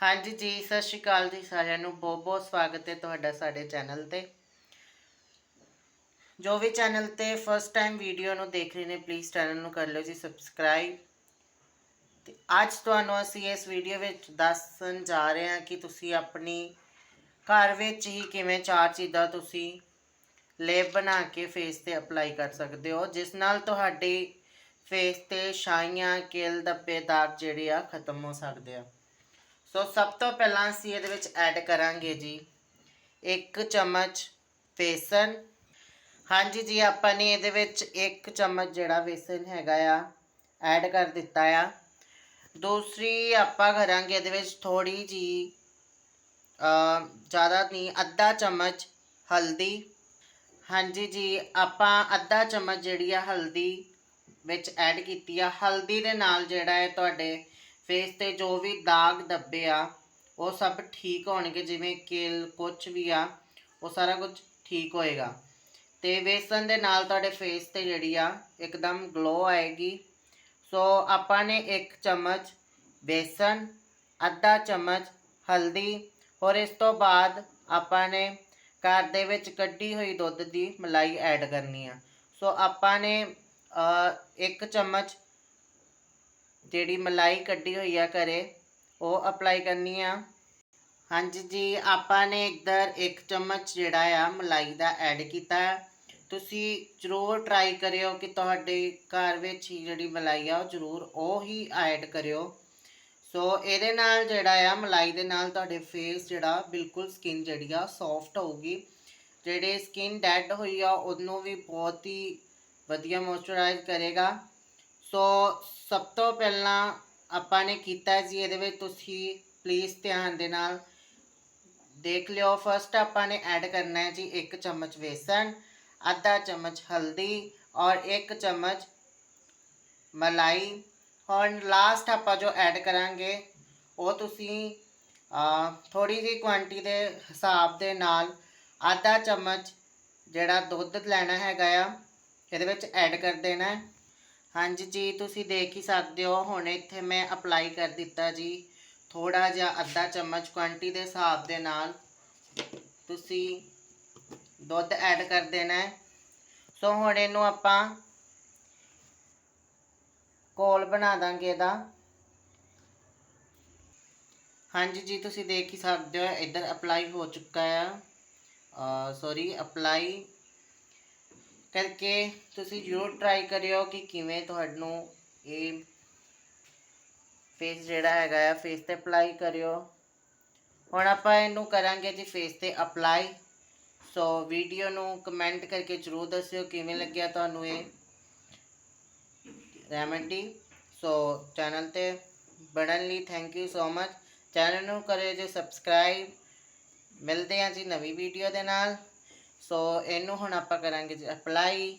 ਹਾਂਜੀ ਜੀ, ਸਤਿ ਸ਼੍ਰੀ ਅਕਾਲ ਜੀ ਸਾਰਿਆਂ ਨੂੰ। ਬਹੁਤ ਬਹੁਤ ਸਵਾਗਤ ਹੈ ਤੁਹਾਡਾ ਸਾਡੇ ਚੈਨਲ ਤੇ। ਜੋ ਵੀ ਚੈਨਲ ਤੇ ਫਸਟ ਟਾਈਮ ਵੀਡੀਓ ਨੂੰ ਦੇਖ ਰਹੇ ਨੇ ਪਲੀਜ਼ ਚੈਨਲ ਨੂੰ ਕਰ ਲਓ ਜੀ ਸਬਸਕ੍ਰਾਈਬ ਤੇ ਅੱਜ ਤੁਹਾਨੂੰ ਅਸੀਂ ਇਸ ਵੀਡੀਓ ਵਿੱਚ ਦੱਸਣ ਜਾ ਰਹੇ ਹਾਂ ਕਿ ਤੁਸੀਂ ਆਪਣੀ ਘਰ ਵਿੱਚ ਹੀ ਕਿਵੇਂ ਚਾਰ ਚੀਜ਼ਾਂ ਤੁਸੀਂ ਲੇਪ ਬਣਾ ਕੇ ਫੇਸ ਤੇ ਅਪਲਾਈ ਕਰ ਸਕਦੇ ਹੋ, ਜਿਸ ਨਾਲ ਤੁਹਾਡੇ ਫੇਸ ਤੇ ਛਾਈਆਂ, ਕਿਲ ਧੱਬੇ ਦਾਗ ਜਿਹੜੇ ਆ, ਖਤਮ ਹੋ ਸਕਦੇ ਆ। ਸੋ ਸਭ ਤੋਂ ਪਹਿਲਾਂ ਅਸੀਂ ਇਹਦੇ ਵਿੱਚ ਐਡ ਕਰਾਂਗੇ ਜੀ ਇੱਕ ਚਮਚ ਬੇਸਨ। ਹਾਂਜੀ ਜੀ, ਆਪਾਂ ਨੇ ਇਹਦੇ ਵਿੱਚ ਇੱਕ ਚਮਚ ਜਿਹੜਾ ਬੇਸਨ ਹੈਗਾ ਆ ਐਡ ਕਰ ਦਿੱਤਾ ਆ। ਦੂਸਰੀ ਆਪਾਂ ਕਰਾਂਗੇ ਇਹਦੇ ਵਿੱਚ ਥੋੜੀ ਜੀ ਅ ਜ਼ਿਆਦਾ ਨਹੀਂ, ਅੱਧਾ ਚਮਚ ਹਲਦੀ। ਹਾਂਜੀ ਜੀ, ਆਪਾਂ ਅੱਧਾ ਚਮਚ ਜਿਹੜੀ ਆ ਹਲਦੀ ਵਿੱਚ ਐਡ ਕੀਤੀ ਆ। ਹਲਦੀ ਦੇ ਨਾਲ ਜਿਹੜਾ ਹੈ ਤੁਹਾਡੇ ਫੇਸ ਤੇ ਜੋ ਵੀ ਦਾਗ ਧੱਬੇ ਆ, ਉਹ ਸਭ ਠੀਕ ਹੋਣਗੇ, ਜਿਵੇਂ ਕਿਲ ਕੁਝ ਵੀ ਆ, ਉਹ ਸਾਰਾ ਕੁਝ ਠੀਕ ਹੋਏਗਾ। ਤੇ ਵੇਸਨ ਦੇ ਨਾਲ ਤੁਹਾਡੇ ਫੇਸ ਤੇ ਜਿਹੜੀ ਆ, ਇੱਕਦਮ ਗਲੋ ਆਏਗੀ। ਸੋ ਆਪਾਂ ਨੇ ਇੱਕ ਚਮਚ ਬੇਸਨ ਅੱਧਾ ਚਮਚ ਹਲਦੀ ਔਰ ਇਸ ਤੋਂ ਬਾਅਦ ਆਪਾਂ ਨੇ ਘਰ ਦੇ ਵਿੱਚ ਕੱਢੀ ਹੋਈ ਦੁੱਧ ਦੀ ਮਲਾਈ ਐਡ ਕਰਨੀ ਆ। ਸੋ ਆਪਾਂ ਨੇ ਇੱਕ ਚਮਚ ਜਿਹੜੀ ਮਲਾਈ ਕੱਢੀ ਹੋਈ ਆ ਘਰੇ, ਉਹ ਅਪਲਾਈ ਕਰਨੀ ਆ। ਹਾਂਜੀ ਜੀ, ਆਪਾਂ ਨੇ ਇੱਧਰ ਇੱਕ ਚਮਚ ਜਿਹੜਾ ਆ ਮਲਾਈ ਦਾ ਐਡ ਕੀਤਾ। ਤੁਸੀਂ ਜ਼ਰੂਰ ਟਰਾਈ ਕਰਿਓ ਕਿ ਤੁਹਾਡੇ ਘਰ ਵਿੱਚ ਹੀ ਜਿਹੜੀ ਮਲਾਈ ਆ, ਉਹ ਜ਼ਰੂਰ ਉਹ ਹੀ ਐਡ ਕਰਿਓ। ਸੋ ਇਹਦੇ ਨਾਲ ਜਿਹੜਾ ਆ, ਮਲਾਈ ਦੇ ਨਾਲ ਤੁਹਾਡੇ ਫੇਸ ਜਿਹੜਾ ਬਿਲਕੁਲ ਸਕਿਨ ਜਿਹੜੀ ਆ ਸੌਫਟ ਹੋਊਗੀ। ਜਿਹੜੇ ਸਕਿਨ ਡੈਡ ਹੋਈ ਆ, ਉਹਨੂੰ ਵੀ ਬਹੁਤ ਹੀ ਵਧੀਆ ਮੋਇਸਚਰਾਈਜ਼ ਕਰੇਗਾ। ਸੋ ਸਭ ਤੋਂ ਪਹਿਲਾਂ ਆਪਾਂ ਨੇ ਕੀਤਾ ਜੀ ਇਹਦੇ ਵਿੱਚ ਤੁਸੀਂ ਪਲੀਜ਼ ਧਿਆਨ ਦੇ ਨਾਲ ਦੇਖ ਲਿਓ। ਫਸਟ ਆਪਾਂ ਨੇ ਐਡ ਕਰਨਾ ਹੈ ਜੀ ਇੱਕ ਚਮਚ ਵੇਸਣ, ਅੱਧਾ ਚਮਚ ਹਲਦੀ ਔਰ ਇੱਕ ਚਮਚ ਮਲਾਈ। ਹੁਣ ਲਾਸਟ ਆਪਾਂ ਜੋ ਐਡ ਕਰਾਂਗੇ, ਉਹ ਤੁਸੀਂ ਥੋੜੀ ਜਿਹੀ ਕੁਆਂਟੀ ਦੇ ਹਿਸਾਬ ਦੇ ਨਾਲ ਆਧਾ ਚਮਚ ਜਿਹੜਾ ਦੁੱਧ ਲੈਣਾ ਹੈਗਾ ਆ, ਇਹਦੇ ਵਿੱਚ ਐਡ ਕਰ ਦੇਣਾ ਹੈ। ਹਾਂਜੀ ਜੀ, ਤੁਸੀਂ ਦੇਖ ਹੀ ਸਕਦੇ ਹੋ, ਹੁਣ ਇੱਥੇ ਮੈਂ ਅਪਲਾਈ ਕਰ ਦਿੱਤਾ ਜੀ। ਥੋੜਾ ਜਿਹਾ ਅੱਧਾ ਚਮਚ ਕੁਆਂਟੀ ਦੇ ਹਿਸਾਬ ਦੇ ਨਾਲ ਤੁਸੀਂ ਦੁੱਧ ਐਡ ਕਰ ਦੇਣਾ ਹੈ। ਸੋ ਹੁਣ ਇਹਨੂੰ ਆਪਾਂ ਕੋਲ ਬਣਾ ਦਾਂਗੇ ਇਹਦਾ। ਹਾਂਜੀ ਜੀ, ਤੁਸੀਂ ਦੇਖ ਹੀ ਸਕਦੇ ਹੋ, ਇੱਧਰ ਅਪਲਾਈ ਹੋ ਚੁੱਕਾ ਆ। ਸੌਰੀ ਅਪਲਾਈ ਕਰਕੇ ਤੁਸੀਂ ਜ਼ਰੂਰ ਟਰਾਈ ਕਰਿਓ ਕਿ ਕਿਵੇਂ ਤੁਹਾਨੂੰ ਇਹ ਫੇਸ ਜਿਹੜਾ ਹੈਗਾ ਆ ਫੇਸ ਤੇ ਅਪਲਾਈ ਕਰਿਓ। ਹੁਣ ਆਪਾਂ ਇਹਨੂੰ ਕਰਾਂਗੇ ਜੀ ਫੇਸ ਤੇ ਅਪਲਾਈ ਸੋ ਵੀਡੀਓ ਨੂੰ ਕਮੈਂਟ ਕਰਕੇ ਜ਼ਰੂਰ ਦੱਸਿਓ ਕਿਵੇਂ ਲੱਗਿਆ ਤੁਹਾਨੂੰ ਇਹ ਰੈਮੇਡੀ ਸੋ ਚੈਨਲ ਤੇ ਬਣਨ ਲਈ thank you so much channel ਨੂੰ ਕਰਿਓ ਜੀ ਸਬਸਕ੍ਰਾਈਬ ਮਿਲਦੇ ਹਾਂ ਜੀ ਨਵੀਂ ਵੀਡੀਓ ਦੇ ਨਾਲ। ਸੋ ਇਹਨੂੰ ਹੁਣ ਆਪਾਂ ਕਰਾਂਗੇ ਜੀ ਅਪਲਾਈ